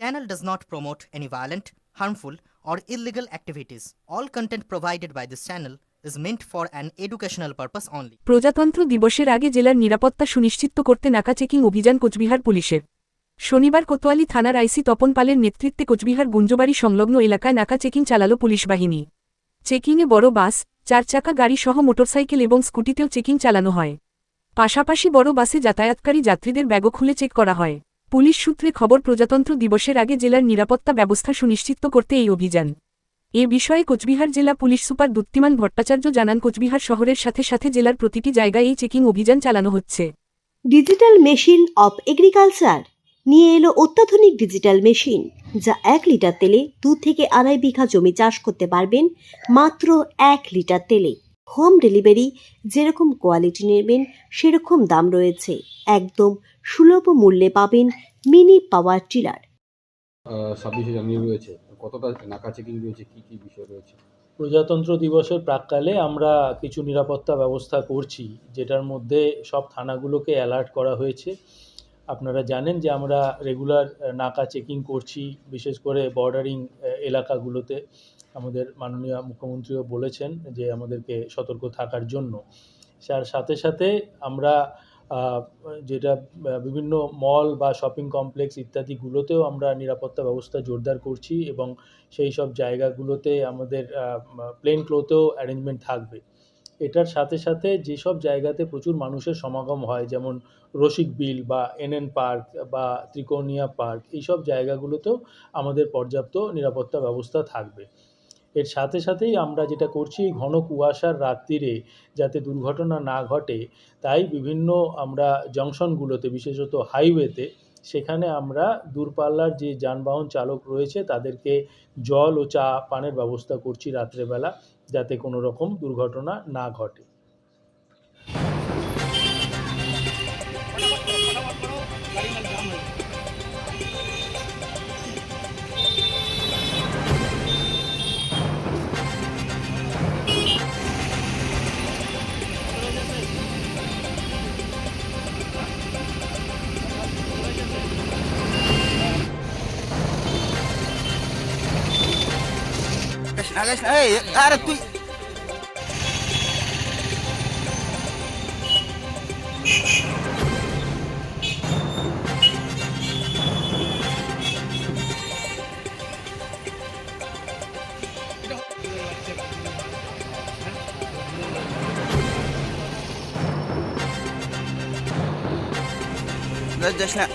Channel does not promote any violent, harmful, or illegal activities. All content provided by this channel is meant for an educational purpose only. প্রজাতন্ত্র দিবসের আগে জেলার নিরাপত্তা সুনিশ্চিত করতে নাকা চেকিং অভিযান কোচবিহার পুলিশের শনিবার কোতোয়ালি থানার আইসি তপন পালের নেতৃত্বে কোচবিহার গুঞ্জবাড়ি সংলগ্ন এলাকায় নাকা চেকিং চালালো পুলিশ বাহিনী চেকিংয়ে বড় বাস চার চাকা গাড়ি সহ মোটরসাইকেল এবং স্কুটিতেও চেকিং চালানো হয় পাশাপাশি বড় বাসে যাতায়াতকারী যাত্রীদের ব্যাগও খুলে চেক করা হয় পুলিশ সূত্রে খবর, প্রজাতন্ত্র দিবসের আগে জেলার নিরাপত্তা ব্যবস্থা সুনিশ্চিত করতে এই অভিযান। এ বিষয়ে কোচবিহার জেলা পুলিশ সুপার দুত্তিমান ভট্টাচার্য জানান, কোচবিহার শহরের সাথে সাথে জেলার প্রতিটি জায়গায় এই চেকিং অভিযান চালানো হচ্ছে। ডিজিটাল মেশিন অফ এগ্রিকালচার নিয়ে এলো অত্যাধুনিক ডিজিটাল মেশিন, যা এক লিটার তেলে দু থেকে আড়াই বিঘা জমি চাষ করতে পারবেন মাত্র এক লিটার তেলে। হোম ডেলিভারি যেরকম কোয়ালিটি নেবেন সেরকম দাম রয়েছে। একদম সুলভ মূল্যে পাবেন মিনি পাওয়ার টিলার। ছাব্বিশে জানুয়ারি রয়েছে। কতটা নাকা চেকিং রয়েছে কি কি বিষয় রয়েছে? প্রজাতন্ত্র দিবসের প্রাককালে আমরা কিছু নিরাপত্তা ব্যবস্থা করছি যেটার মধ্যে সব থানাগুলোকে অ্যালার্ট করা হয়েছে। আপনারা জানেন যে আমরা রেগুলার নাকা চেকিং করছি বিশেষ করে বর্ডারিং এলাকাগুলোতে। আমাদের মাননীয় মুখ্যমন্ত্রীও বলেছেন যে আমাদেরকে সতর্ক থাকার জন্য। তার সাথে সাথে আমরা যেটা বিভিন্ন মল বা শপিং কমপ্লেক্স ইত্যাদিগুলোতেও আমরা নিরাপত্তা ব্যবস্থা জোরদার করছি এবং সেই সব জায়গাগুলোতে আমাদের প্লেন ক্লোথেও অ্যারেঞ্জমেন্ট থাকবে। এটার সাথে সাথে যেসব জায়গাতে প্রচুর মানুষের সমাগম হয়, যেমন রসিক বিল বা এনএন পার্ক বা ত্রিকোণিয়া পার্ক, এইসব জায়গাগুলোতেও আমাদের পর্যাপ্ত নিরাপত্তা ব্যবস্থা থাকবে। এর সাথে সাথেই আমরা যেটা করছি এই ঘন কুয়াশার রাত্রিরে যাতে দুর্ঘটনা না ঘটে, তাই বিভিন্ন আমরা জংশনগুলোতে, বিশেষত হাইওয়েতে, সেখানে আমরা দূরপাল্লার যে যানবাহন চালক রয়েছে, তাদেরকে জল ও চা, পানের ব্যবস্থা করছি রাত্রেবেলা, যাতে কোনো রকম দুর্ঘটনা না ঘটে। আকাশ এই আরে তুই যাস না